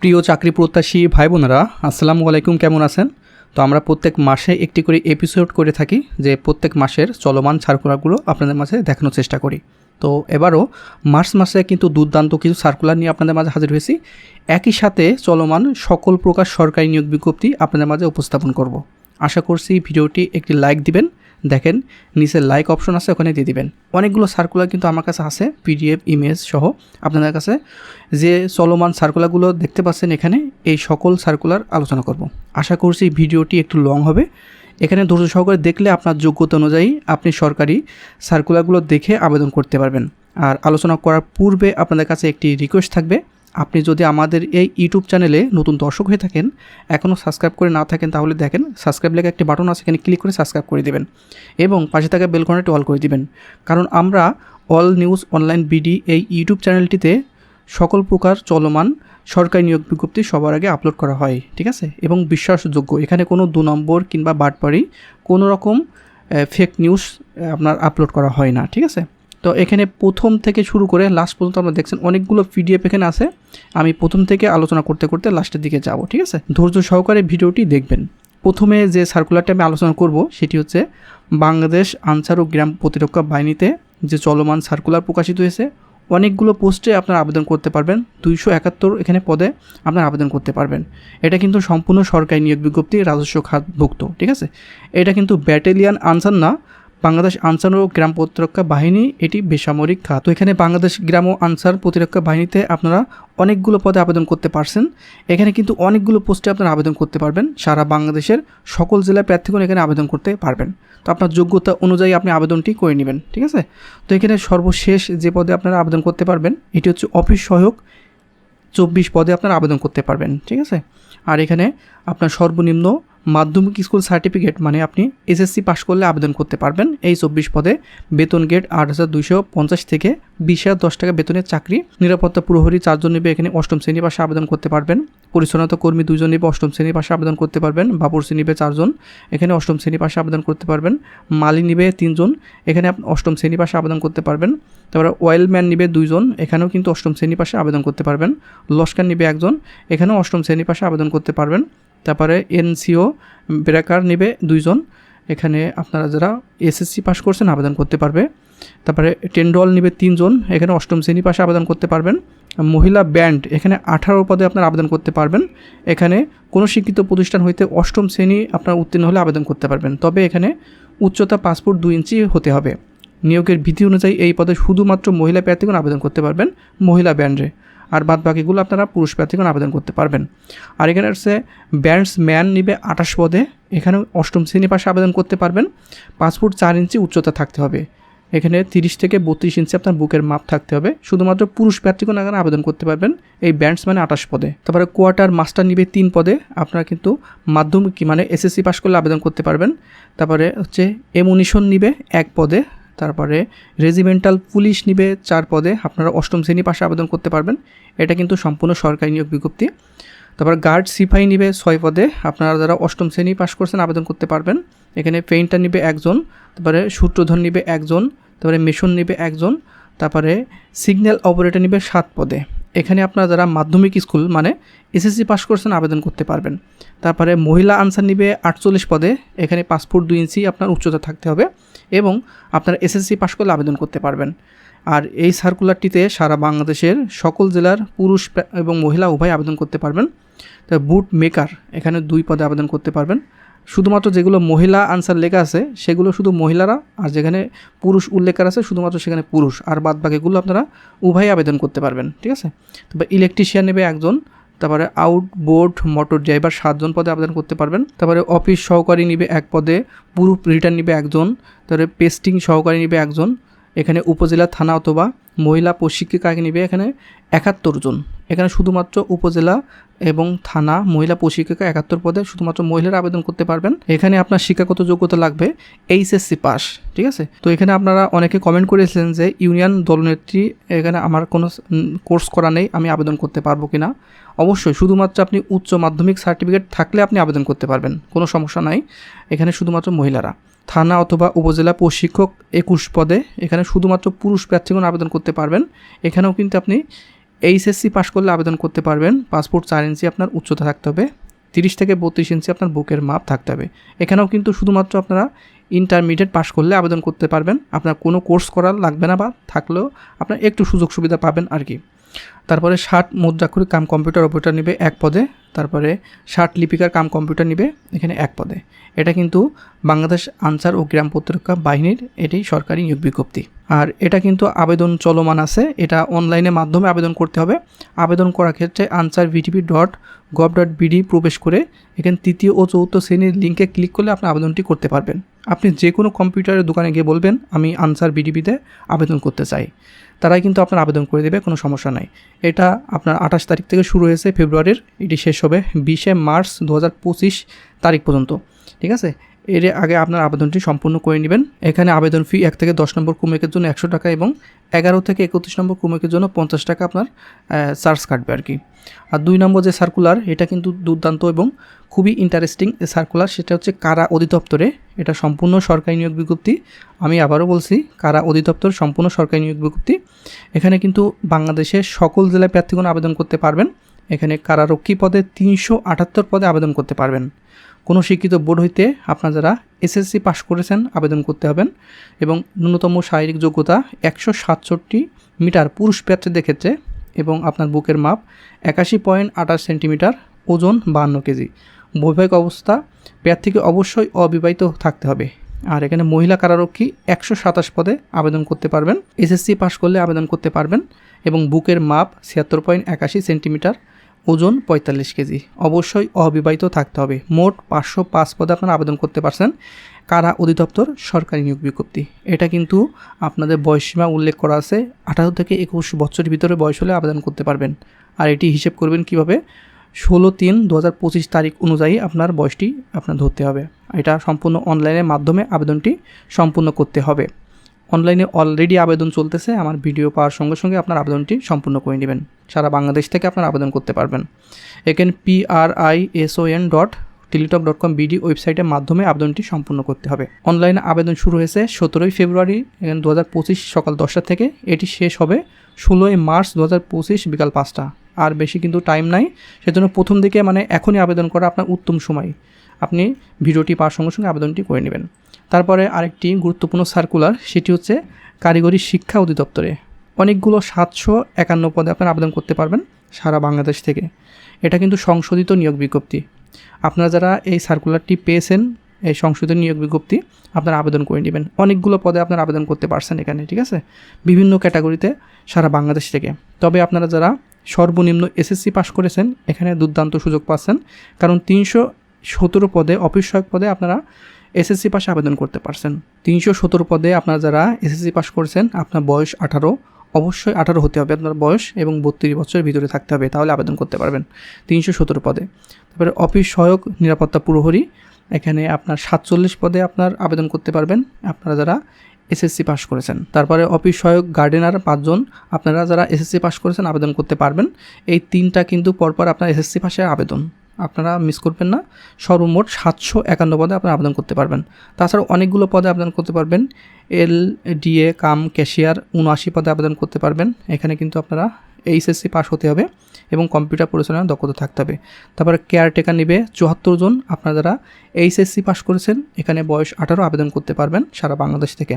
প্রিয় চাকরি প্রত্যাশী ভাই বোনেরা আসসালামু আলাইকুম, কেমন আছেন? তো আমরা প্রত্যেক মাসে একটি করে এপিসোড করে থাকি যে প্রত্যেক মাসের চলমান সার্কুলারগুলো আপনাদের মাঝে দেখানোর চেষ্টা করি। তো এবারও মার্চ মাসে কিন্তু দুর্দান্ত কিছু সার্কুলার নিয়ে আপনাদের মাঝে হাজির হয়েছি। একই সাথে চলমান সকল প্রকার সরকারি নিয়োগ বিজ্ঞপ্তি আপনাদের মাঝে উপস্থাপন করব। আশা করছি ভিডিওটি একটি লাইক দিবেন দেখেন, নিচে লাইক অপশন আছে, ওখানে দিয়ে দিবেন। অনেকগুলো সার্কুলার কিন্তু আমার কাছে আছে পিডিএফ ইমেজ সহ। আপনাদের কাছে যে চলমান সার্কুলারগুলো দেখতে পাচ্ছেন এখানে, এই সকল সার্কুলার আলোচনা করব। আশা করছি ভিডিওটি একটু লং হবে। এখানে ধৈর্য সহকারে দেখলে আপনার যোগ্যতা অনুযায়ী আপনি সরকারি সার্কুলারগুলো দেখে আবেদন করতে পারবেন। আর আলোচনা করার পূর্বে আপনাদের কাছে একটি রিকোয়েস্ট থাকবে। আপনি যদি আমাদের এই ইউটিউব চ্যানেলে নতুন দর্শক হয়ে থাকেন এখনও সাবস্ক্রাইব করে না থাকেন, তাহলে দেখেন সাবস্ক্রাইব লেগে একটি বাটন আছে, এখানে ক্লিক করে সাবস্ক্রাইব করে দেবেন এবং পাশে থাকা বেলকনটি অল করে দিবেন। কারণ আমরা অল নিউজ অনলাইন বিডি এই ইউটিউব চ্যানেলটিতে সকল প্রকার চলমান সরকারি নিয়োগ বিজ্ঞপ্তি সবার আগে আপলোড করা হয়, ঠিক আছে? এবং বিশ্বাসযোগ্য। এখানে কোনো দু নম্বর কিংবা বাটপাড়ি কোনো রকম ফেক নিউজ আপনার আপলোড করা হয় না, ঠিক আছে? তো এখানে প্রথম থেকে শুরু করে লাস্ট পর্যন্ত আপনারা দেখছেন অনেকগুলো পিডিএফ এখানে আছে। আমি প্রথম থেকে আলোচনা করতে করতে লাস্টের দিকে যাব, ঠিক আছে? ধৈর্য সহকারে ভিডিওটি দেখবেন। প্রথমে যে সার্কুলারটা আমি আলোচনা করব, সেটি হচ্ছে বাংলাদেশ আনসার ও গ্রাম প্রতিরক্ষা বাহিনীতে যে চলমান সার্কুলার প্রকাশিত হয়েছে, অনেকগুলো পোস্টে আপনারা আবেদন করতে পারবেন। দুইশো একাত্তর এখানে পদে আপনারা আবেদন করতে পারবেন। এটা কিন্তু সম্পূর্ণ সরকারি নিয়োগ বিজ্ঞপ্তি রাজস্ব খাতভুক্ত, ঠিক আছে? এটা কিন্তু ব্যাটেলিয়ান আনসার না বাংলাদেশ আনসার ও গ্রাম প্রতিরক্ষা বাহিনী, এটি বেসামরিক খাত। তো এখানে বাংলাদেশ গ্রাম ও আনসার প্রতিরক্ষা বাহিনীতে আপনারা অনেকগুলো পদে আবেদন করতে পারছেন। এখানে কিন্তু অনেকগুলো পোস্টে আপনারা আবেদন করতে পারবেন। সারা বাংলাদেশের সকল জেলার প্রার্থীগণ এখানে আবেদন করতে পারবেন। তো আপনার যোগ্যতা অনুযায়ী আপনি আবেদনটি করে নেবেন, ঠিক আছে? তো এখানে সর্বশেষ যে পদে আপনারা আবেদন করতে পারবেন, এটি হচ্ছে অফিস সহায়ক চব্বিশ পদে আপনারা আবেদন করতে পারবেন, ঠিক আছে? আর এখানে আপনার সর্বনিম্ন মাধ্যমিক স্কুল সার্টিফিকেট মানে আপনি এসএসসি পাশ করলে আবেদন করতে পারবেন। এই চব্বিশ পদে বেতন গেট আট হাজার দুইশো পঞ্চাশ থেকে বিশ হাজার দশ টাকা বেতনের চাকরি। নিরাপত্তা প্রহরী চারজন নেবে এখানে অষ্টম শ্রেণি পাশে আবেদন করতে পারবেন। পরিচ্ছন্নতা কর্মী দুজন নেবে অষ্টম শ্রেণি পাশে আবেদন করতে পারবেন। বাপুর নেবে চারজন, এখানে অষ্টম শ্রেণি পাশে আবেদন করতে পারবেন। মালি নিবে তিনজন, এখানে অষ্টম শ্রেণি পাশে আবেদন করতে পারবেন। তারপরে ওয়েলম্যান নিবে দুইজন, এখানেও কিন্তু অষ্টম শ্রেণি পাশে আবেদন করতে পারবেন। লস্কার নিবে একজন, এখানেও অষ্টম শ্রেণি পাশে আবেদন করতে পারবেন। তারপরে এনসিও ব্রেকার নেবে দুইজন। এখানে আপনারা যারা এসএসসি পাস করছেন আবেদন করতে পারবে। তারপরে টেন্ডল নেবে তিনজন, এখানে অষ্টম শ্রেণি পাশে আবেদন করতে পারবেন। মহিলা ব্যান্ড, এখানে আঠারো পদে আপনার আবেদন করতে পারবেন। এখানে কোনো শিক্ষিত প্রতিষ্ঠান হইতে অষ্টম শ্রেণি আপনার উত্তীর্ণ হলে আবেদন করতে পারবেন। তবে এখানে উচ্চতা পাসপোর্ট দুই ইঞ্চি হতে হবে। নিয়োগের বিধি অনুযায়ী এই পদে শুধুমাত্র মহিলা প্রার্থীগণ আবেদন করতে পারবেন, মহিলা ব্যান্ডে। আর বাদ বাকিগুলো আপনারা পুরুষ প্রার্থীগণ আবেদন করতে পারবেন। আর এখানে হচ্ছে ব্যান্ডসম্যান নিবে আঠাশ পদে। এখানে অষ্টম শ্রেণি পাশে আবেদন করতে পারবেন। পাঁচ ফুট চার ইঞ্চি উচ্চতা থাকতে হবে। এখানে তিরিশ থেকে বত্রিশ ইঞ্চি আপনার বুকের মাপ থাকতে হবে। শুধুমাত্র পুরুষ প্রার্থীগণ এখানে আবেদন করতে পারবেন এই ব্যান্ডসম্যানে আঠাশ পদে। তারপরে কোয়ার্টার মাস্টার নিবে তিন পদে। আপনারা কিন্তু মাধ্যমিক মানে এসএসসি পাশ করলে আবেদন করতে পারবেন। তারপরে হচ্ছে, এমুনিশন নিবে এক পদে। তারপরে রেজিমেন্টাল পুলিশ নিবে চার পদে। আপনারা অষ্টম শ্রেণি পাশে আবেদন করতে পারবেন। এটা কিন্তু সম্পূর্ণ সরকারি নিয়োগ বিজ্ঞপ্তি। তারপর গার্ড সিপাহি নিবে ছয় পদে। আপনারা যারা অষ্টম শ্রেণি পাশ করছেন আবেদন করতে পারবেন। এখানে পেইন্টার নিবে একজন, তারপরে সূত্রধর নিবে একজন, তারপরে মেশন নিবে একজন, তারপরে সিগন্যাল অপারেটর নিবে সাত পদে। এখানে আপনারা যারা মাধ্যমিক স্কুল মানে এসএসসি পাস করছেন, আবেদন করতে পারবেন। তারপরে মহিলা আনসার নিবে আটচল্লিশ পদে, এখানে পাসপোর্ট দুই ইঞ্চি আপনার উচ্চতা থাকতে হবে এবং আপনারা এসএসসি পাস করলে আবেদন করতে পারবেন। আর এই সার্কুলারটিতে সারা বাংলাদেশের সকল জেলার পুরুষ এবং মহিলা উভয় আবেদন করতে পারবেন। তো বুট মেকার এখানে দুই পদে আবেদন করতে পারবেন। শুধুমাত্র যেগুলো মহিলা আনসার লেখা আছে, সেগুলো শুধু মহিলারা, আর যেখানে পুরুষ উল্লেখ করা আছে, শুধুমাত্র সেখানে পুরুষ। আর বাদ বাকিগুলো আপনারা উভয় আবেদন করতে পারবেন, ঠিক আছে? তবে ইলেকট্রিশিয়ান নেবে একজন, তারপরে আউটবোর্ড মোটর ড্রাইভার সাতজন পদে আবেদন করতে পারবেন, তারপরে অফিস সহকারী নিবে এক পদে পুরুষ রিটার্ন নিবে একজন, তারপরে পেস্টিং সহকারী নিবে একজন এখানে উপজেলা থানা অথবা মহিলা প্রশিক্ষিকাকে নিবে এখানে একাত্তর জন। এখানে শুধুমাত্র উপজেলা এবং থানা মহিলা প্রশিক্ষিকা একাত্তর পদে শুধুমাত্র মহিলারা আবেদন করতে পারবেন। এখানে আপনার শিক্ষাগত যোগ্যতা লাগবে এইচএসসি পাস, ঠিক আছে? তো এখানে আপনারা অনেকে কমেন্ট করেছিলেন যে ইউনিয়ন দলনেত্রী এখানে আমার কোনো কোর্স করা নেই, আমি আবেদন করতে পারব কি না অবশ্যই, শুধুমাত্র আপনি উচ্চ মাধ্যমিক সার্টিফিকেট থাকলে আপনি আবেদন করতে পারবেন, কোনো সমস্যা নাই। এখানে শুধুমাত্র মহিলারা। থানা অথবা উপজেলা প্রশিক্ষক একুশ পদে, এখানে শুধুমাত্র পুরুষ প্রার্থীগণ আবেদন করতে পারবেন। এখানেও কিন্তু আপনি এইচএসসি পাস করলে আবেদন করতে পারবেন। পাসপোর্ট চার ইঞ্চি আপনার উচ্চতা থাকতে হবে। তিরিশ থেকে বত্রিশ ইঞ্চি আপনার বুকের মাপ থাকতে হবে। এখানেও কিন্তু শুধুমাত্র আপনারা ইন্টারমিডিয়েট পাস করলে আবেদন করতে পারবেন। আপনার কোনো কোর্স করা লাগবে না বা থাকলেও আপনার একটু সুযোগ সুবিধা পাবেন আর কি। তারপরে ষাট মুদ্রাক্ষরিক কাম কম্পিউটার অপারেটর নেবে এক পদে, তারপরে ষাট লিপিকার কাম কম্পিউটার নেবে এখানে এক পদে। এটা কিন্তু বাংলাদেশ আনসার ও গ্রাম প্রতিরক্ষা বাহিনীর এটাই সরকারি নিয়োগ বিজ্ঞপ্তি। আর এটা কিন্তু আবেদন চলমান আছে, এটা অনলাইনের মাধ্যমে আবেদন করতে হবে। আবেদন করার ক্ষেত্রে Ansar VDP dot gov dot BD প্রবেশ করে এখানে তৃতীয় ও চতুর্থ শ্রেণির লিঙ্কে ক্লিক করলে আপনি আবেদনটি করতে পারবেন। আপনি যে কোনো কম্পিউটারের দোকানে গিয়ে বলবেন, আমি আনসার বিডিপিতে আবেদন করতে চাই। তারাই কিন্তু আপনার আবেদন করে দেবে, কোনো সমস্যা নাই। এটা আপনার আঠাশ তারিখ থেকে শুরু হয়েছে, ফেব্রুয়ারির, এটি শেষ হবে বিশে মার্চ দু হাজার পঁচিশ তারিখ পর্যন্ত। ঠিক আছে? এর আগে আপনার আবেদনটি সম্পূর্ণ করে নেবেন। এখানে আবেদন ফি এক থেকে দশ নম্বর কুমেকের জন্য একশো টাকা এবং এগারো থেকে একত্রিশ নম্বর কুমেকের জন্য পঞ্চাশ টাকা আপনার চার্জ কাটবে আর কি। আর দুই নম্বর যে সার্কুলার এটা কিন্তু দুর্দান্ত এবং খুবই ইন্টারেস্টিং সার্কুলার সেটা হচ্ছে কারা অধিদপ্তরে, এটা সম্পূর্ণ সরকারি নিয়োগ বিজ্ঞপ্তি। আমি আবারও বলছি, কারা অধিদপ্তর, সম্পূর্ণ সরকারি নিয়োগ বিজ্ঞপ্তি। এখানে কিন্তু বাংলাদেশের সকল জেলায় প্রার্থীগণ আবেদন করতে পারবেন। এখানে কারারক্ষী পদে তিনশো আটাত্তর পদে আবেদন করতে পারবেন। কোনো শিক্ষিত বোর্ড হইতে আপনার যারা এসএসসি পাশ করেছেন আবেদন করতে হবেন এবং ন্যূনতম শারীরিক যোগ্যতা একশো সাতষট্টি মিটার পুরুষ প্রার্থীদের ক্ষেত্রে এবং আপনার বুকের মাপ একাশি পয়েন্ট আঠাশ সেন্টিমিটার, ওজন বাহান্ন কেজি। বৈবাহিক অবস্থা প্রার্থীকে অবশ্যই অবিবাহিত থাকতে হবে। আর এখানে মহিলা কারারক্ষী একশো সাতাশ পদে আবেদন করতে পারবেন। এসএসসি পাশ করলে আবেদন করতে পারবেন এবং বুকের মাপ ছিয়াত্তর পয়েন্ট একাশি সেন্টিমিটার ওজন পঁয়তাল্লিশ কেজি। অবশ্যই অবিবাহিত থাকতে হবে। মোট পাঁচশো পাঁচ পদে আপনারা আবেদন করতে পারছেন। কারা অধিদপ্তর? সরকারি নিয়োগ বিজ্ঞপ্তি। এটা কিন্তু আপনাদের বয়সসীমা উল্লেখ করা আছে। আঠারো থেকে একুশ বছরের ভিতরে বয়স হলে আবেদন করতে পারবেন। আর এটি হিসেব করবেন কীভাবে? ষোলো তিন দু হাজার পঁচিশ তারিখ অনুযায়ী আপনার বয়সটি আপনার ধরতে হবে। এটা সম্পূর্ণ অনলাইনের মাধ্যমে আবেদনটি সম্পূর্ণ করতে হবে। অনলাইনে অলরেডি আবেদন চলতেছে। আমার ভিডিও পাওয়ার সঙ্গে সঙ্গে আপনার আবেদনটি সম্পূর্ণ করে নেবেন। সারা বাংলাদেশ থেকে আপনার আবেদন করতে পারবেন। এখানে P R S O N dot Teletalk dot com BD ওয়েবসাইটের মাধ্যমে আবেদনটি সম্পূর্ণ করতে হবে। অনলাইনে আবেদন শুরু হয়েছে সতেরোই ফেব্রুয়ারি দু হাজার পঁচিশ সকাল দশটা থেকে। এটি শেষ হবে ষোলোই মার্চ দু হাজার পঁচিশ বিকাল পাঁচটা। আর বেশি কিন্তু টাইম নাই। সেজন্য প্রথম দিকে মানে এখনই আবেদন করা আপনার উত্তম সময়। আপনি ভিডিওটি পাওয়ার সঙ্গে সঙ্গে আবেদনটি করে নেবেন। তারপরে আরেকটি গুরুত্বপূর্ণ সার্কুলার সেটি হচ্ছে কারিগরি শিক্ষা অধিদপ্তরে। অনেকগুলো সাতশো একান্ন পদে আপনার আবেদন করতে পারবেন সারা বাংলাদেশ থেকে। এটা কিন্তু সংশোধিত নিয়োগ বিজ্ঞপ্তি। আপনারা যারা এই সার্কুলারটি পেয়েছেন, এই সংশোধিত নিয়োগ বিজ্ঞপ্তি, আপনারা আবেদন করে নেবেন। অনেকগুলো পদে আপনারা আবেদন করতে পারছেন এখানে, ঠিক আছে? বিভিন্ন ক্যাটাগরিতে সারা বাংলাদেশ থেকে। তবে আপনারা যারা সর্বনিম্ন এসএসসি পাশ করেছেন, এখানে দুর্দান্ত সুযোগ পাচ্ছেন। কারণ তিনশো সতেরো পদে, অফিস সহায়ক পদে আপনারা এসএসসি পাশে আবেদন করতে পারছেন। তিনশো সতেরো পদে আপনারা যারা এসএসসি পাস করেছেন, আপনার বয়স আঠারো, অবশ্যই আঠারো হতে হবে আপনার বয়স এবং বত্রিশ বছরের ভিতরে থাকতে হবে, তাহলে আবেদন করতে পারবেন তিনশো সতেরো পদে। তারপরে অফিস সহায়ক নিরাপত্তা পুরোহরি, এখানে আপনার সাতচল্লিশ পদে আপনার আবেদন করতে পারবেন, আপনারা যারা এসএসসি পাস করেছেন। তারপরে অফিস সহায়ক গার্ডেনার পাঁচজন, আপনারা যারা এসএসসি পাস করেছেন, আবেদন করতে পারবেন। এই তিনটা কিন্তু পরপর আপনার এসএসসি পাশে আবেদন। আপনারা মিস করবেন না। সর্বমোট সাতশো একান্ন পদে আপনারা আবেদন করতে পারবেন। তাছাড়াও অনেকগুলো পদে আবেদন করতে পারবেন। এল ডিএ কাম, ক্যাশিয়ার উনআশি পদে আবেদন করতে পারবেন। এখানে কিন্তু আপনারা এইচএসসি পাস হতে হবে এবং কম্পিউটার পরিচালনার দক্ষতা থাকতে হবে। তারপরে কেয়ারটেকার নিবে চুয়াত্তর জন। আপনারা যারা এইচএসসি পাস করেছেন, এখানে বয়স আঠারো আবেদন করতে পারবেন সারা বাংলাদেশ থেকে।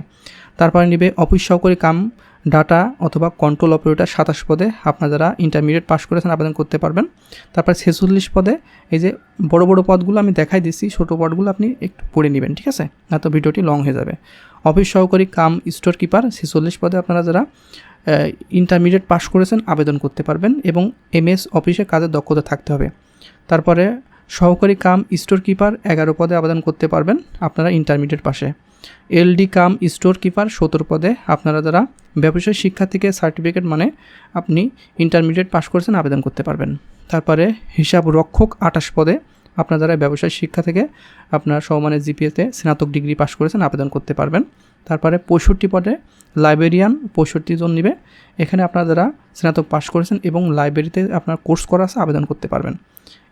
তারপরে নিবে অফিস সহকারী কাম ডাটা অথবা কন্ট্রোল অপারেটর সাতাশ পদে আপনারা যারা ইন্টারমিডিয়েট পাস করেছেন আবেদন করতে পারবেন। তারপর ছেচল্লিশ পদে এই যে বড় বড় পদগুলো আমি দেখাই দিচ্ছি, ছোটো পদগুলো আপনি একটু পড়ে নেবেন, ঠিক আছে? না তো ভিডিওটি লং হয়ে যাবে। অফিস সহকারী কাম স্টোর কিপার, ছেচল্লিশ পদে আপনারা যারা ইন্টারমিডিয়েট পাস করেছেন আবেদন করতে পারবেন এবং এমএস অফিসে কাজের দক্ষতা থাকতে হবে। তারপরে সহকারী কাম স্টোর কিপার এগারো পদে আবেদন করতে পারবেন আপনারা ইন্টারমিডিয়েট পাশে এলডি কাম স্টোর কিপার সতেরো পদে। আপনারা যারা ব্যবসায়িক শিক্ষা থেকে সার্টিফিকেট মানে আপনি ইন্টারমিডিয়েট পাস করেছেন, আবেদন করতে পারবেন। তারপরে হিসাব রক্ষক আঠাশ পদে আপনার যারা ব্যবসায়িক শিক্ষা থেকে আপনার সমমানের জিপিএতে স্নাতক ডিগ্রি পাস করেছেন, আবেদন করতে পারবেন। তারপরে পঁয়ষট্টি পদে লাইব্রেরিয়ান পঁয়ষট্টি জন নিবে। এখানে আপনারা যারা স্নাতক পাস করেছেন এবং লাইব্রেরিতে আপনার কোর্স করা আছে, আবেদন করতে পারবেন।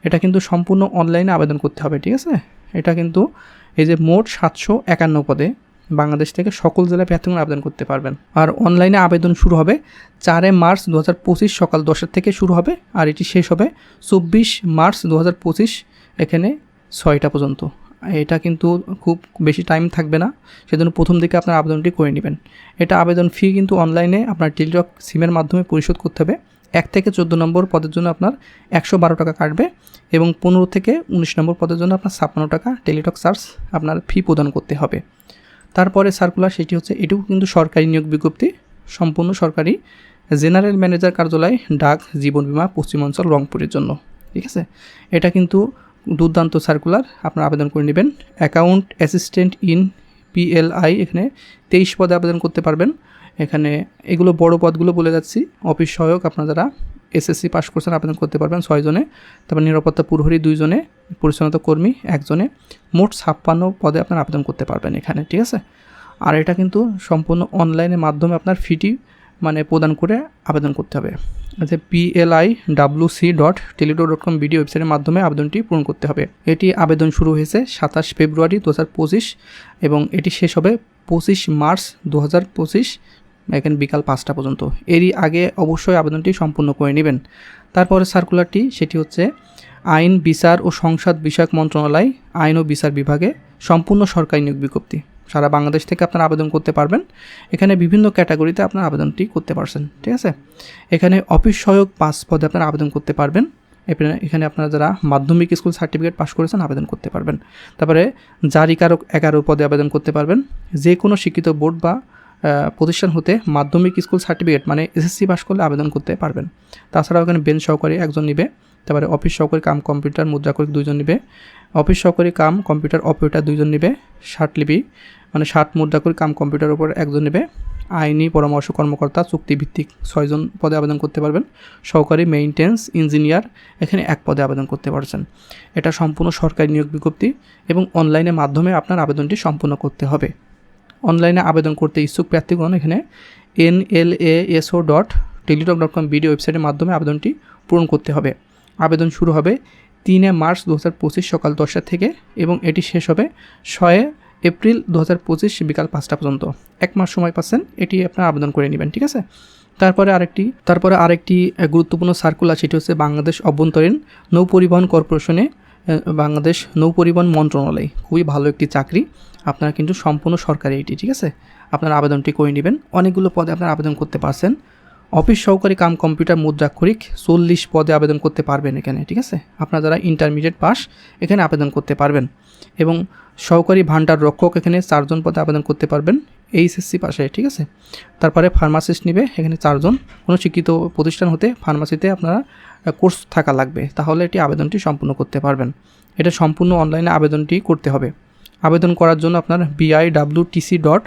এটা কিন্তু সম্পূর্ণ অনলাইনে আবেদন করতে হবে, ঠিক আছে? এটা কিন্তু এই যে মোট সাতশো একান্ন পদে বাংলাদেশ থেকে সকল জেলায় প্রার্থীগণ আবেদন করতে পারবেন। আর অনলাইনে আবেদন শুরু হবে চারে মার্চ দু হাজার পঁচিশ সকাল দশটার থেকে শুরু হবে, আর এটি শেষ হবে চব্বিশ মার্চ দু হাজার পঁচিশ এখানে ছয়টা পর্যন্ত। এটা কিন্তু খুব বেশি টাইম থাকবে না, সেজন্য প্রথম দিকে আপনার আবেদনটি করে নেবেন। এটা আবেদন ফি কিন্তু অনলাইনে আপনার টেলিটক সিমের মাধ্যমে পরিশোধ করতে হবে। এক থেকে চোদ্দ নম্বর পদের জন্য আপনার একশো বারো টাকা কাটবে এবং পনেরো থেকে উনিশ নম্বর পদের জন্য আপনার ছাপ্পান্ন টাকা টেলিটক চার্জ আপনার ফি প্রদান করতে হবে। তারপরে সার্কুলার সেটি হচ্ছে এটিও কিন্তু সরকারি নিয়োগ বিজ্ঞপ্তি, সম্পূর্ণ সরকারি জেনারেল ম্যানেজার কার্যালয়, ডাক, জীবন বিমা, পশ্চিমাঞ্চল, রংপুরের জন্য। ঠিক আছে? এটা কিন্তু দুর্দান্ত সার্কুলার আপনার আবেদন করে নেবেন। অ্যাকাউন্ট অ্যাসিস্ট্যান্ট ইন পিএলআই এখানে তেইশ পদে আবেদন করতে পারবেন। এখানে এগুলো বড় পদগুলো বলে যাচ্ছি। অফিস সহায়ক আপনারা যারা এসএসসি পাস করছেন আবেদন করতে পারবেন ছয়জনে তারপর নিরাপত্তা প্রহরী দুইজনে পরিচ্ছন্নতা কর্মী একজনে মোট ছাপ্পান্ন পদে আপনার আবেদন করতে পারবেন এখানে, ঠিক আছে? আর এটা কিন্তু সম্পূর্ণ অনলাইনের মাধ্যমে আপনার ফিটি মানে প্রদান করে আবেদন করতে হবে। আচ্ছা PLI W C dot Teletalk dot com BD ওয়েবসাইটের মাধ্যমে আবেদনটি পূরণ করতে হবে। এটি আবেদন শুরু হয়েছে সাতাশ ফেব্রুয়ারি দু হাজার পঁচিশ এবং এটি শেষ হবে পঁচিশ মার্চ দু হাজার পঁচিশ। এখানে বিকাল পাঁচটা পর্যন্ত। এরই আগে অবশ্যই আবেদনটি সম্পূর্ণ করে নেবেন। তারপরে সার্কুলারটি সেটি হচ্ছে আইন, বিচার ও সংসদ বিষয়ক মন্ত্রণালয়, আইন ও বিচার বিভাগে সম্পূর্ণ সরকারি নিয়োগ বিজ্ঞপ্তি। সারা বাংলাদেশ থেকে আপনারা আবেদন করতে পারবেন। এখানে বিভিন্ন ক্যাটাগরিতে আপনার আবেদনটি করতে পারছেন, ঠিক আছে? এখানে অফিস সহায়ক পাস পদে আপনারা আবেদন করতে পারবেন। এখানে আপনারা যারা মাধ্যমিক স্কুল সার্টিফিকেট পাশ করেছেন আবেদন করতে পারবেন। তারপরে জারিকারক এগারো পদে আবেদন করতে পারবেন। যে কোনো শিক্ষিত বোর্ড বা প্রতিষ্ঠান হতে মাধ্যমিক স্কুল সার্টিফিকেট মানে এসএসসি পাস করলে আবেদন করতে পারবেন। তাছাড়াও এখানে বেঞ্চ সহকারী একজন নিবে, তারপরে অফিস সহকারী কাম কম্পিউটার মুদ্রাকরিক দুইজন নিবে অফিস সহকারী কাম কম্পিউটার অপারেটার দুইজন নিবে লিপি মানে ষাট মুদ্রাকরিক কাম কম্পিউটার উপর একজন নেবে, আইনি পরামর্শ কর্মকর্তা, চুক্তিভিত্তিক ছয়জন পদে আবেদন করতে পারবেন, সহকারী মেইনটেন্স ইঞ্জিনিয়ার এখানে এক পদে আবেদন করতে পারছেন। এটা সম্পূর্ণ সরকারি নিয়োগ বিজ্ঞপ্তি এবং অনলাইনের মাধ্যমে আপনার আবেদনটি সম্পূর্ণ করতে হবে। অনলাইনে আবেদন করতে ইচ্ছুক প্রার্থীগণ এখানে N L A SO dot Teletalk dot com BD ওয়েবসাইটের মাধ্যমে আবেদনটি পূরণ করতে হবে। আবেদন শুরু হবে তিনে মার্চ দু হাজার পঁচিশ সকাল দশটা থেকে এবং এটি শেষ হবে ছয়ে এপ্রিল দু হাজার পঁচিশ বিকাল পাঁচটা পর্যন্ত। এক মাস সময় পাচ্ছেন, এটি আপনার আবেদন করে নেবেন, ঠিক আছে? তারপরে আরেকটি তারপরে আরেকটি গুরুত্বপূর্ণ সার্কুলার সেটি হচ্ছে বাংলাদেশ অভ্যন্তরীণ নৌ পরিবহন কর্পোরেশনে বাংলাদেশ নৌ পরিবহন মন্ত্রণালয়। খুবই ভালো একটি চাকরি। আপনারা কিন্তু সম্পূর্ণ সরকারি এটি, ঠিক আছে? আপনার আবেদনটি করে নেবেন। অনেকগুলো পদে আপনারা আবেদন করতে পারছেন। অফিস সহকারী কাম কম্পিউটার মুদ্রাক্ষরিক চল্লিশ পদে আবেদন করতে পারবেন এখানে, ঠিক আছে? আপনারা যারা ইন্টারমিডিয়েট পাস এখানে আবেদন করতে পারবেন। এবং সহকারী ভান্ডার রক্ষক এখানে চারজন পদে আবেদন করতে পারবেন, এইচএসসি পাশে ঠিক আছে? তারপরে ফার্মাসিস্ট নিবে, এখানে চারজন। কোনো শিক্ষিত প্রতিষ্ঠান হতে ফার্মাসিতে আপনারা কোর্স থাকা লাগবে, তাহলে এটি আবেদনটি সম্পূর্ণ করতে পারবেন। এটা সম্পূর্ণ অনলাইনে আবেদনটি করতে হবে। আবেদন করার জন্য আপনার BI W TC dot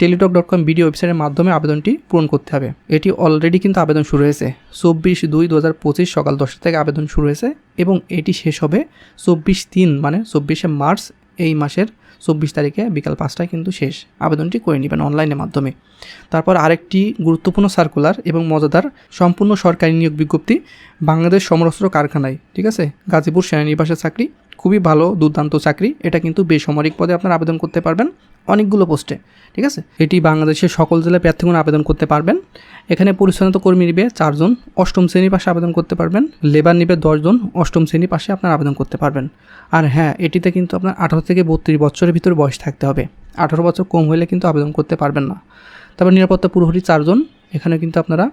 Teletalk dot com BD ওয়েবসাইটের মাধ্যমে আবেদনটি পূরণ করতে হবে। এটি অলরেডি কিন্তু আবেদন শুরু হয়েছে। চব্বিশ দুই দু হাজার পঁচিশ সকাল দশটা থেকে আবেদন শুরু হয়েছে এবং এটি শেষ হবে চব্বিশ তিন মানে চব্বিশে মার্চ এই মাসের চব্বিশ তারিখে বিকাল পাঁচটায় কিন্তু শেষ আবেদনটি করে নেবেন অনলাইনের মাধ্যমে। তারপর আরেকটি গুরুত্বপূর্ণ সার্কুলার এবং মজাদার সম্পূর্ণ সরকারি নিয়োগ বিজ্ঞপ্তি বাংলাদেশ সমরস্ত্র কারখানায়, ঠিক আছে? গাজীপুর সেনানিবাসের চাকরি খুবই ভালো দুর্দান্ত চাকরি। এটা কিন্তু বেসামরিক পদে আপনার আবেদন করতে পারবেন অনেকগুলো পোস্টে, ঠিক আছে? এটি বাংলাদেশের সকল জেলায় প্রার্থীগণ আবেদন করতে পারবেন। এখানে পরিচ্ছন্নতা কর্মী নিবে চারজন, অষ্টম শ্রেণির পাশে আবেদন করতে পারবেন, লেবার নিবে দশজন, অষ্টম শ্রেণির পাশে আপনার আবেদন করতে পারবেন। আর হ্যাঁ এটিতে কিন্তু আপনার আঠারো থেকে বত্রিশ বছরের ভিতরে বয়স থাকতে হবে। আঠারো বছর কম হলে কিন্তু আবেদন করতে পারবেন না। তারপর নিরাপত্তা পুরোপুরি চারজন, এখানে কিন্তু আপনারা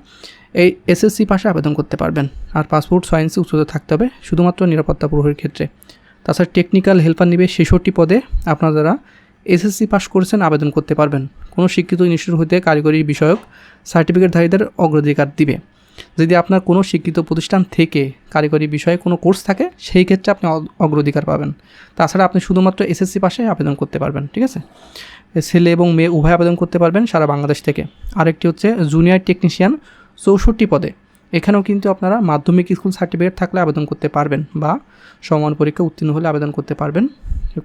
এই এসএসসি পাশে আবেদন করতে পারবেন। আর পাসপোর্ট, সায়েন্সে উচ্চতা থাকতে হবে, শুধুমাত্র নিরাপত্তা প্রহরীর ক্ষেত্রে। তাছাড়া টেকনিক্যাল হেল্পার নিবে ছেষট্টি পদে আপনারা এসএসসি পাস করেছেন আবেদন করতে পারবেন। কোনো শিক্ষিত ইনস্টিটিউট হতে কারিগরি বিষয়ক সার্টিফিকেটধারীদের অগ্রাধিকার দিবে। যদি আপনার কোনো শিক্ষিত প্রতিষ্ঠান থেকে কারিগরি বিষয়ে কোনো কোর্স থাকে, সেই ক্ষেত্রে আপনি অগ্রাধিকার পাবেন। তাছাড়া আপনি শুধুমাত্র এসএসসি পাশে আবেদন করতে পারবেন, ঠিক আছে? ছেলে এবং মেয়ে উভয় আবেদন করতে পারবেন সারা বাংলাদেশ থেকে। আরেকটি হচ্ছে জুনিয়র টেকনিশিয়ান চৌষট্টি পদে। এখানেও কিন্তু আপনারা মাধ্যমিক স্কুল সার্টিফিকেট থাকলে আবেদন করতে পারবেন বা সমান পরীক্ষা উত্তীর্ণ হলে আবেদন করতে পারবেন।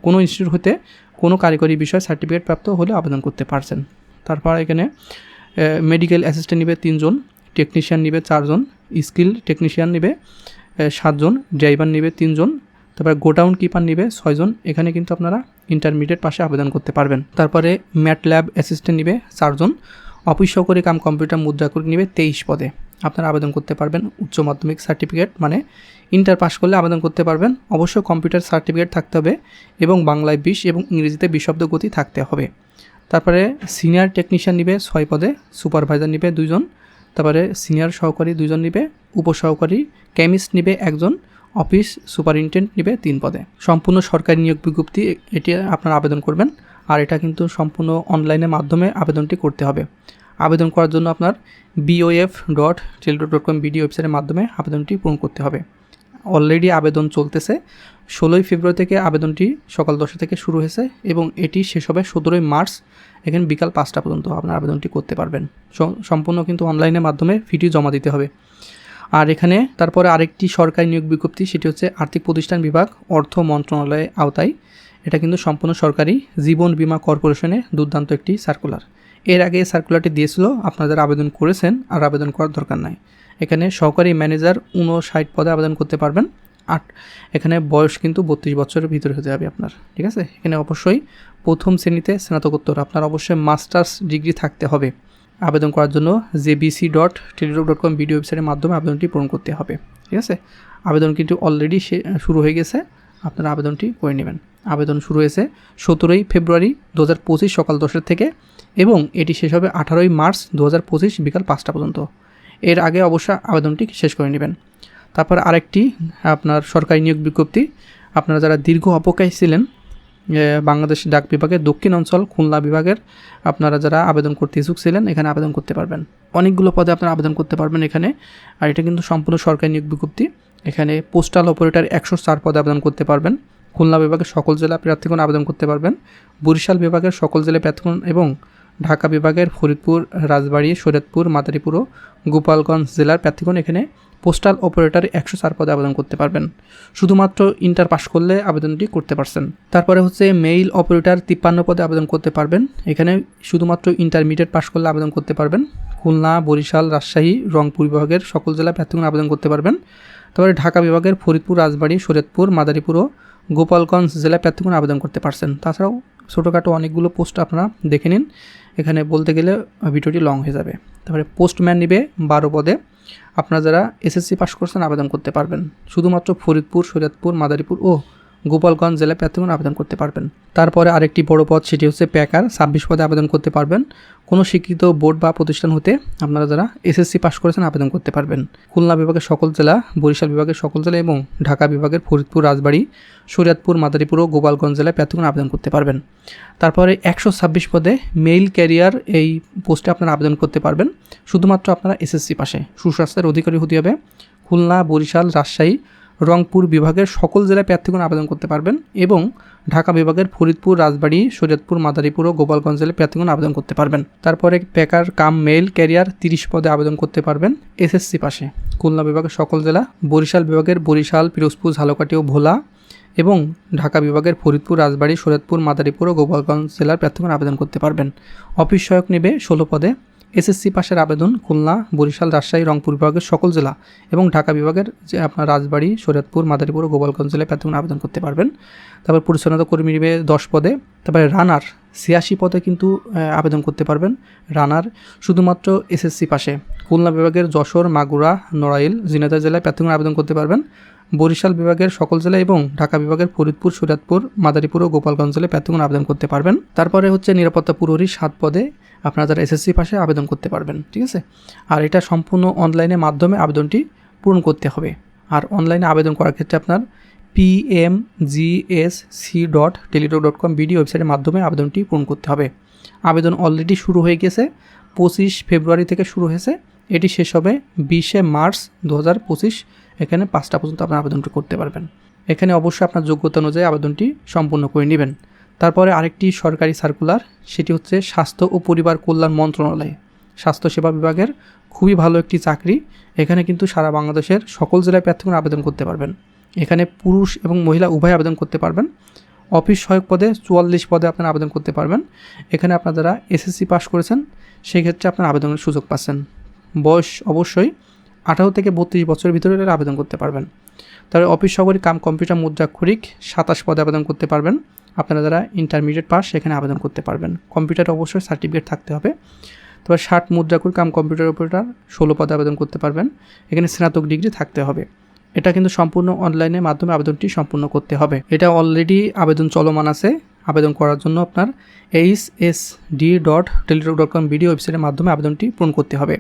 কোনো ইনস্টিটিউট হতে কোনো কারিগরি বিষয় সার্টিফিকেট প্রাপ্ত হলে আবেদন করতে পারছেন। তারপর এখানে মেডিকেল অ্যাসিস্ট্যান্ট নিবে তিনজন টেকনিশিয়ান নিবে চারজন স্কিল টেকনিশিয়ান নিবে সাতজন ড্রাইভার নিবে তিনজন, তারপরে গোডাউন কিপার নিবে ছয়জন। এখানে কিন্তু আপনারা ইন্টারমিডিয়েট পাশে আবেদন করতে পারবেন। তারপরে ম্যাট ল্যাব অ্যাসিস্ট্যান্ট নিবে চারজন অফিস সহকারী কাম কম্পিউটার মুদ্রা করে নিবে তেইশ পদে। আপনারা আবেদন করতে পারবেন উচ্চ মাধ্যমিক সার্টিফিকেট মানে ইন্টার পাস করলে আবেদন করতে পারবেন। অবশ্য কম্পিউটার সার্টিফিকেট থাকতে হবে এবং বাংলায় বিশ এবং ইংরেজিতে বিশব্দ গতি থাকতে হবে। তারপরে সিনিয়র টেকনিশিয়ান নিবে ছয় পদে, সুপারভাইজার নিবে দুজন তারপরে সিনিয়র সহকারী দুজন নিবে, উপসহকারী কেমিস্ট নিবে একজন অফিস সুপারিনটেন্ডেন্ট নিবে তিন পদে। সম্পূর্ণ সরকারি নিয়োগ বিজ্ঞপ্তি এটি আপনারা আবেদন করবেন, আর এটা কিন্তু সম্পূর্ণ অনলাইনের মাধ্যমে আবেদনটি করতে হবে। আবেদন করার জন্য আপনার BOF dot Teletalk dot com BD ওয়েবসাইটের মাধ্যমে আবেদনটি পূরণ করতে হবে। অলরেডি আবেদন চলতেছে। ষোলোই ফেব্রুয়ারি থেকে আবেদনটি সকাল দশটা থেকে শুরু হয়েছে এবং এটি শেষ হবে সতেরোই মার্চ, এখানে বিকাল পাঁচটা পর্যন্ত আপনার আবেদনটি করতে পারবেন। সম্পূর্ণ কিন্তু অনলাইনের মাধ্যমে ফিটি জমা দিতে হবে। আর এখানে তারপরে আরেকটি সরকারি নিয়োগ বিজ্ঞপ্তি, সেটি হচ্ছে আর্থিক প্রতিষ্ঠান বিভাগ, অর্থ মন্ত্রণালয়ের আওতায়। এটা কিন্তু সম্পূর্ণ সরকারি জীবন বীমা কর্পোরেশনে দুর্দান্ত একটি সার্কুলার এর আগে সার্কুলারটি দিয়েছিল, আপনাদের আবেদন করেছেন, আর আবেদন করার দরকার নাই। এখানে সহকারী ম্যানেজার উনষাট পদে আবেদন করতে পারবেন, আট, এখানে বয়স কিন্তু বত্রিশ বছরের ভিতরে হতে যাবে আপনার, ঠিক আছে? এখানে অবশ্যই প্রথম শ্রেণীতে স্নাতকোত্তর, আপনার অবশ্যই মাস্টার্স ডিগ্রি থাকতে হবে। আবেদন করার জন্য JBC dot Teletalk dot com BD ওয়েবসাইটের মাধ্যমে আবেদনটি পূরণ করতে হবে, ঠিক আছে? আবেদন কিন্তু অলরেডি শুরু হয়ে গেছে, আপনারা আবেদনটি করে নেবেন। আবেদন শুরু হয়েছে সতেরোই ফেব্রুয়ারি দু হাজার পঁচিশ সকাল দশের থেকে এবং এটি শেষ হবে আঠারোই মার্চ দু হাজার পঁচিশ বিকাল পাঁচটা পর্যন্ত। এর আগে অবশ্য আবেদনটি শেষ করে নেবেন। তারপর আরেকটি আপনার সরকারি নিয়োগ বিজ্ঞপ্তি, আপনারা যারা দীর্ঘ অপকায় ছিলেন বাংলাদেশ ডাক বিভাগের দক্ষিণ অঞ্চল খুলনা বিভাগের আপনারা যারা আবেদন করতে ইচ্ছুক ছিলেন, এখানে আবেদন করতে পারবেন। অনেকগুলো পদে আপনারা আবেদন করতে পারবেন এখানে। আর এটা কিন্তু সম্পূর্ণ সরকারি নিয়োগ বিজ্ঞপ্তি। এখানে পোস্টাল অপারেটর একশো চার পদে আবেদন করতে পারবেন। খুলনা বিভাগের সকল জেলা প্রার্থীগণ আবেদন করতে পারবেন। বরিশাল বিভাগের সকল জেলা প্রার্থীগণ এবং ঢাকা বিভাগের ফরিদপুর, রাজবাড়ী শরীয়তপুর মাদারীপুর ও গোপালগঞ্জ জেলার প্রার্থীগণ এখানে পোস্টাল অপারেটর একশো চার পদে আবেদন করতে পারবেন। শুধুমাত্র ইন্টার পাস করলে আবেদনটি করতে পারছেন। তারপরে হচ্ছে মেইল অপারেটর তিপ্পান্ন পদে আবেদন করতে পারবেন। এখানে শুধুমাত্র ইন্টারমিডিয়েট পাস করলে আবেদন করতে পারবেন। খুলনা, বরিশাল, রাজশাহী, রংপুর বিভাগের সকল জেলা প্রার্থীগণ আবেদন করতে পারবেন। তারপরে ঢাকা বিভাগের ফরিদপুর, রাজবাড়ী, শরীয়তপুর, মাদারীপুর ও গোপালগঞ্জ জেলা প্রার্থীগণ আবেদন করতে পারছেন। তাছাড়াও ছোটোখাটো অনেকগুলো পোস্ট আপনারা দেখে নিন। এখানে বলতে গেলে ভিডিওটি লং হয়ে যাবে। তারপরে পোস্টম্যান নিবে বারো পদে। আপনারা যারা এসএসসি পাস করছেন, আবেদন করতে পারবেন। শুধুমাত্র ফরিদপুর, শরীয়তপুর, মাদারীপুর, ও গোপালগঞ্জ জেলায় প্রার্থীগণ আবেদন করতে পারবেন। তারপরে আরেকটি বড় পদ, সেটি হচ্ছে প্যাকার। ছাব্বিশ পদে আবেদন করতে পারবেন। কোনো শিক্ষিত বোর্ড বা প্রতিষ্ঠান হতে আপনারা যারা এসএসসি পাস করেছেন আবেদন করতে পারবেন। খুলনা বিভাগের সকল জেলা, বরিশাল বিভাগের সকল জেলা এবং ঢাকা বিভাগের ফরিদপুর, রাজবাড়ী, শরীয়তপুর, মাদারীপুর ও গোপালগঞ্জ জেলায় প্রার্থীগণ আবেদন করতে পারবেন। তারপরে একশো ছাব্বিশ পদে মেইল ক্যারিয়ার এই পোস্টে আপনারা আবেদন করতে পারবেন। শুধুমাত্র আপনারা এসএসসি পাশে। সুস্বাস্থ্যের অধিকারী হতে হবে। খুলনা, বরিশাল, রাজশাহী রংপুর বিভাগের সকল জেলায় প্রার্থীগণ আবেদন করতে পারবেন এবং ঢাকা বিভাগের ফরিদপুর, রাজবাড়ী শরীয়তপুর মাদারীপুর ও গোপালগঞ্জ জেলায় প্রার্থীগণ আবেদন করতে পারবেন। তারপরে প্যাকার কাম, মেল, ক্যারিয়ার তিরিশ পদে আবেদন করতে পারবেন এসএসসি পাশে। খুলনা বিভাগের সকল জেলা, বরিশাল বিভাগের বরিশাল, পিরোজপুর, ঝালকাঠি ও ভোলা এবং ঢাকা বিভাগের ফরিদপুর, রাজবাড়ী শরীয়তপুর মাদারীপুর ও গোপালগঞ্জ জেলার প্রার্থীগণ আবেদন করতে পারবেন। অফিস সহায়ক নেবে ষোলো পদে। এসএসসি পাশের আবেদন খুলনা, বরিশাল, রাজশাহী, রংপুর বিভাগের সকল জেলা এবং ঢাকা বিভাগের যে আপনার রাজবাড়ি, শরীয়তপুর, মাদারীপুর ও গোপালগঞ্জ জেলায় প্রার্থীগণ আবেদন করতে পারবেন। তারপর পরিচ্ছন্নতা কর্মী নিবে দশ পদে, তারপরে রানার ছিয়াশি পদে কিন্তু আবেদন করতে পারবেন। রানার শুধুমাত্র এসএসসি পাশে। খুলনা বিভাগের যশোর, মাগুরা, নড়াইল জিনেদা জেলায় প্রার্থীগণ আবেদন করতে পারবেন। বরিশাল বিভাগের সকল জেলা এবং ঢাকা বিভাগের ফরিদপুর সুরাতপুর মাদারীপুর ও গোপালগঞ্জ জেলায় প্রার্থীগণ আবেদন করতে পারবেন। তারপরে হচ্ছে নিরাপত্তা পুরোরই সাত পদে আপনারা যারা এসএসসি পাশে আবেদন করতে পারবেন, ঠিক আছে? আর এটা সম্পূর্ণ অনলাইনের মাধ্যমে আবেদনটি পূরণ করতে হবে। আর অনলাইনে আবেদন করার ক্ষেত্রে আপনার PMGSC dot Teletalk dot com BD ওয়েবসাইটের মাধ্যমে আবেদনটি পূরণ করতে হবে। আবেদন অলরেডি শুরু হয়ে গেছে, পঁচিশ ফেব্রুয়ারি থেকে শুরু হয়েছে। এটি শেষ হবে বিশে মার্চ দু হাজার পঁচিশ এখানে পাঁচটা পর্যন্ত আপনার আবেদনটি করতে পারবেন। এখানে অবশ্যই আপনার যোগ্যতা অনুযায়ী আবেদনটি সম্পূর্ণ করে নেবেন। তারপরে আরেকটি সরকারি সার্কুলার সেটি হচ্ছে স্বাস্থ্য ও পরিবার কল্যাণ মন্ত্রণালয়। স্বাস্থ্যসেবা বিভাগের খুবই ভালো একটি চাকরি। এখানে কিন্তু সারা বাংলাদেশের সকল জেলায় প্রার্থীগণ আবেদন করতে পারবেন। এখানে পুরুষ এবং মহিলা উভয় আবেদন করতে পারবেন। অফিস সহায়ক পদে চুয়াল্লিশ পদে আপনারা আবেদন করতে পারবেন। এখানে আপনারা যারা এসএসসি পাস করেছেন সেই ক্ষেত্রে আপনার আবেদনের সুযোগ পাচ্ছেন। বয়স অবশ্যই আঠারো থেকে বত্রিশ বছরের ভিতরে আবেদন করতে পারবেন। তাহলে অফিস সহকারী কাম কম্পিউটার মুদ্রাক্ষরিক সাতাশ পদে আবেদন করতে পারবেন। আপনারা যারা ইন্টারমিডিয়েট পাস সেখানে আবেদন করতে পারবেন। কম্পিউটার অবশ্যই সার্টিফিকেট থাকতে হবে। তবে ষাট মুদ্রাকুর কাম কম্পিউটার অপারেটার ষোলো পদে আবেদন করতে পারবেন। এখানে স্নাতক ডিগ্রি থাকতে হবে। এটা কিন্তু সম্পূর্ণ অনলাইনের মাধ্যমে আবেদনটি সম্পূর্ণ করতে হবে। এটা অলরেডি আবেদন চলমান আছে। আবেদন করার জন্য আপনার H S D dot Teletalk dot com BD ওয়েবসাইটের মাধ্যমে আবেদনটি পূরণ করতে হবে।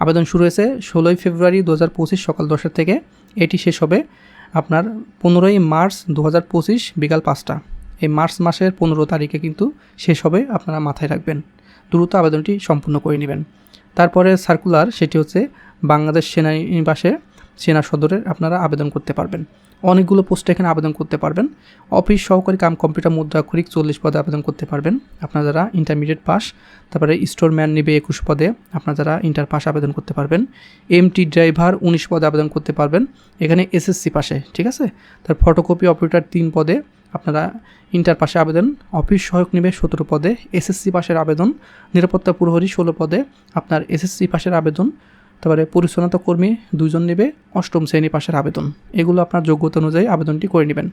আবেদন শুরু হয়েছে ষোলোই ফেব্রুয়ারি দু হাজার পঁচিশ সকাল দশটা থেকে। এটি শেষ হবে আপনার পনেরোই মার্চ দু হাজার পঁচিশ বিকাল পাঁচটা। এই মার্চ মাসের পনেরো তারিখে কিন্তু শেষ হবে, আপনারা মাথায় রাখবেন। দ্রুত আবেদনটি সম্পূর্ণ করে নেবেন। তারপরে সার্কুলার সেটি হচ্ছে বাংলাদেশ সেনানিবাসে সেনা সদরের আপনারা আবেদন করতে পারবেন। অনেকগুলো পোস্টে এখানে আবেদন করতে পারবেন। অফিস সহকারী কাম কম্পিউটার মুদ্রাক্ষরিক চল্লিশ পদে আবেদন করতে পারবেন। আপনারা যারা ইন্টারমিডিয়েট পাস তারপরে স্টোরম্যান নেবে একুশ পদে আপনারা যারা ইন্টার পাস আবেদন করতে পারবেন। এমটি ড্রাইভার উনিশ পদে আবেদন করতে পারবেন। এখানে এসএসসি পাশে, ঠিক আছে? তার ফটোকপি অপারেটর তিন পদে আপনারা ইন্টার পাশে আবেদন। অফিস সহায়ক নেবে সতেরো পদে এসএসসি পাশের আবেদন। নিরাপত্তা প্রহরী ষোলো পদে আপনার এসএসসি পাশের আবেদন। তারপরে পরিচ্ছন্নতা কর্মী দুজন নেবে অষ্টম শ্রেণি পাশের আবেদন। এগুলো আপনার যোগ্যতা অনুযায়ী আবেদনটি করে নেবেন।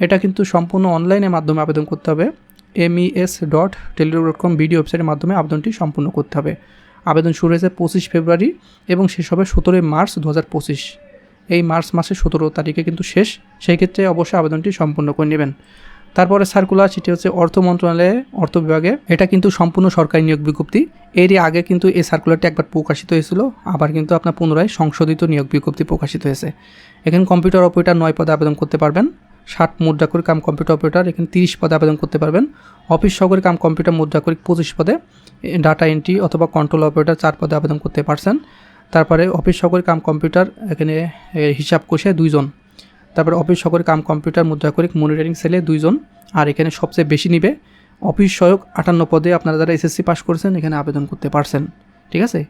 এটা কিন্তু সম্পূর্ণ অনলাইনের মাধ্যমে আবেদন করতে হবে। MES dot Teletalk dot com BD ওয়েবসাইটের মাধ্যমে আবেদনটি সম্পূর্ণ করতে হবে। আবেদন শুরু হয়েছে পঁচিশ ফেব্রুয়ারি এবং শেষ হবে সতেরোই মার্চ দু হাজার পঁচিশ। এই মার্চ মাসের সতেরো তারিখে কিন্তু শেষ। সেই ক্ষেত্রে অবশ্যই আবেদনটি সম্পূর্ণ করে নেবেন। তারপরে সার্কুলার সেটি হচ্ছে অর্থ মন্ত্রণালয়ে, অর্থ বিভাগে। এটা কিন্তু সম্পূর্ণ সরকারি নিয়োগ বিজ্ঞপ্তি। এরই আগে কিন্তু এই সার্কুলারটি একবার প্রকাশিত হয়েছিল। আবার কিন্তু আপনার পুনরায় সংশোধিত নিয়োগ বিজ্ঞপ্তি প্রকাশিত হয়েছে। এখানে কম্পিউটার অপারেটার নয় পদে আবেদন করতে পারবেন। ষাট মুদ্রা করে কাম কম্পিউটার অপারেটার এখানে তিরিশ পদে আবেদন করতে পারবেন। অফিস সহকারী কাম কম্পিউটার মুদ্রা করে পঁচিশ পদে। ডাটা এন্ট্রি অথবা কন্ট্রোল অপারেটার চার পদে আবেদন করতে পারছেন। তারপরে অফিস সহকারী কাম কম্পিউটার এখানে হিসাব কষে দুইজন। তারপরে অফিস সহকারী কাম কম্পিউটার মুদ্রাকরিক মনিটরিং সেলে দুইজন। আর এখানে সবচেয়ে বেশি নিবে অফিস সহায়ক আটান্ন পদে আপনারা যারা এসএসসি পাস করেছেন এখানে আবেদন করতে পারছেন। ঠিক আছে?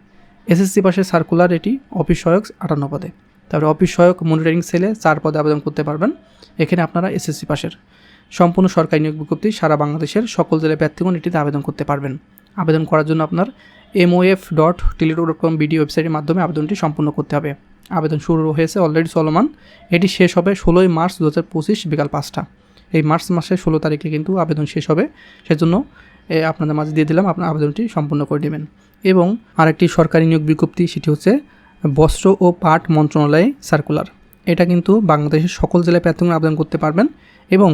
এসএসসি পাশের সার্কুলার এটি অফিস সহায়ক আটান্ন পদে। তারপরে অফিস সহায়ক মনিটরিং সেলে চার পদে আবেদন করতে পারবেন। এখানে আপনারা এসএসসি পাশের সম্পূর্ণ সরকারি নিয়োগ বিজ্ঞপ্তি সারা বাংলাদেশের সকল জেলায় প্রার্থীগণ এটিতে আবেদন করতে পারবেন। আবেদন করার জন্য আপনার MOF dot Teletalk dot com BD ওয়েবসাইটের মাধ্যমে আবেদনটি সম্পূর্ণ করতে হবে। আবেদন শুরু হয়েছে অলরেডি চলমান। এটি শেষ হবে ষোলোই মার্চ দু হাজার পঁচিশ, বিকাল পাঁচটা। এই মার্চ মাসের ষোলো তারিখে কিন্তু আবেদন শেষ হবে। সেজন্য আপনাদের মাঝে দিয়ে দিলাম, আপনার আবেদনটি সম্পূর্ণ করে নেবেন। এবং আরেকটি সরকারি নিয়োগ বিজ্ঞপ্তি, সেটি হচ্ছে বস্ত্র ও পাট মন্ত্রণালয় সার্কুলার এটা কিন্তু বাংলাদেশের সকল জেলায় প্রার্থীগণ আবেদন করতে পারবেন এবং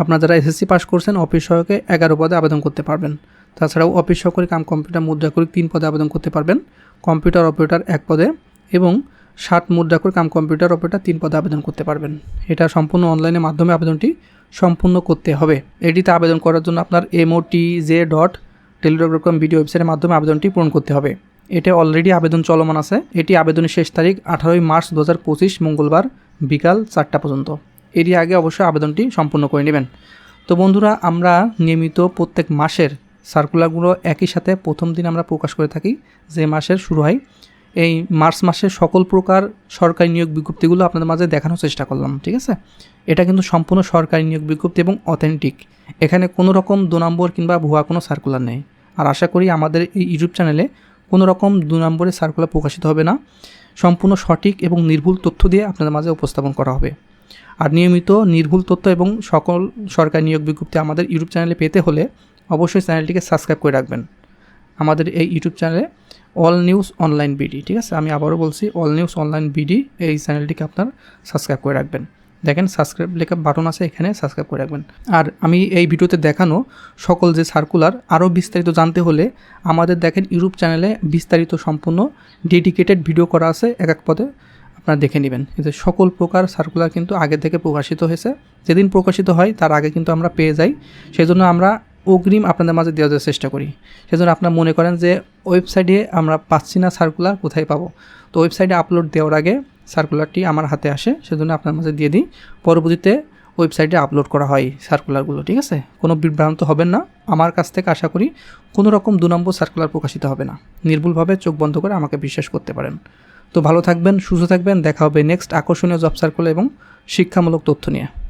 আপনারা যারা এসএসসি পাস করছেন অফিস সহকে এগারো পদে আবেদন করতে পারবেন। তাছাড়াও অফিস সহকারী কাম কম্পিউটার মুদ্রা করে তিন পদে আবেদন করতে পারবেন। কম্পিউটার অপারেটর এক পদে এবং ষাট মুদ্রা করে কাম কম্পিউটার অপারেটর তিন পদে আবেদন করতে পারবেন। এটা সম্পূর্ণ অনলাইনের মাধ্যমে আবেদনটি সম্পূর্ণ করতে হবে। এটিতে আবেদন করার জন্য আপনার MOT J dot Teletalk com BD ওয়েবসাইটের মাধ্যমে আবেদনটি পূরণ করতে হবে। এটা অলরেডি আবেদন চলমান আছে। এটি আবেদনের শেষ তারিখ আঠারোই মার্চ দু হাজার পঁচিশ মঙ্গলবার বিকাল চারটা পর্যন্ত। এরই আগে অবশ্যই আবেদনটি সম্পূর্ণ করে নেবেন। তো বন্ধুরা, আমরা নিয়মিত প্রত্যেক মাসের সার্কুলারগুলো একই সাথে প্রথম দিন আমরা প্রকাশ করে থাকি। যে মাসের শুরু হয় এই মার্চ মাসের সকল প্রকার সরকারি নিয়োগ বিজ্ঞপ্তিগুলো আপনাদের মাঝে দেখানোর চেষ্টা করলাম, ঠিক আছে? এটা কিন্তু সম্পূর্ণ সরকারি নিয়োগ বিজ্ঞপ্তি এবং অথেন্টিক এখানে কোনো রকম দু নম্বর কিংবা ভুয়া কোনো সার্কুলার নেই। আর আশা করি আমাদের এই ইউটিউব চ্যানেলে কোনো রকম দু নম্বরের সার্কুলার প্রকাশিত হবে না। সম্পূর্ণ সঠিক এবং নির্ভুল তথ্য দিয়ে আপনাদের মাঝে উপস্থাপন করা হবে। আর নিয়মিত নির্ভুল তথ্য এবং সকল সরকারি নিয়োগ বিজ্ঞপ্তি আমাদের ইউটিউব চ্যানেলে পেতে হলে অবশ্যই চ্যানেলটিকে সাবস্ক্রাইব করে রাখবেন। আমাদের এই ইউটিউব চ্যানেলে অল নিউজ অনলাইন বিডি ঠিক আছে? আমি আবারও বলছি অল নিউজ অনলাইন বিডি এই চ্যানেলটিকে আপনার সাবস্ক্রাইব করে রাখবেন। দেখেন সাবস্ক্রাইব লেখা বাটন আছে এখানে সাবস্ক্রাইব করে রাখবেন। আর আমি এই ভিডিওতে দেখানো সকল যে সার্কুলার আরও বিস্তারিত জানতে হলে আমাদের দেখেন ইউটিউব চ্যানেলে বিস্তারিত সম্পূর্ণ ডেডিকেটেড ভিডিও করা আছে, এক এক পদে আপনারা দেখে নেবেন। যে সকল প্রকার সার্কুলার কিন্তু আগে থেকে প্রকাশিত হয়েছে। যেদিন প্রকাশিত হয়, তার আগে কিন্তু আমরা পেয়ে যাই। সেজন্য আমরা অগ্রিম আপনাদের মাঝে দেওয়ার চেষ্টা করি। সেজন্য আপনারা মনে করেন যে, ওয়েবসাইটে আমরা পাচ্ছি না সার্কুলার কোথায় পাবো? তো ওয়েবসাইটে আপলোড দেওয়ার আগে সার্কুলারটি আমার হাতে আসে, সেজন্য আপনার মাঝে দিয়ে দিই। পরবর্তীতে ওয়েবসাইটে আপলোড করা হয় সার্কুলারগুলো ঠিক আছে? কোনো বিভ্রান্ত হবেন না। আমার কাছ থেকে আশা করি কোনো রকম দু নম্বর সার্কুলার প্রকাশিত হবে না। নির্ভুলভাবে চোখ বন্ধ করে আমাকে বিশ্বাস করতে পারেন। তো ভালো থাকবেন, সুস্থ থাকবেন। দেখা হবে নেক্সট আকর্ষণীয় জব সার্কুলার এবং শিক্ষামূলক তথ্য নিয়ে।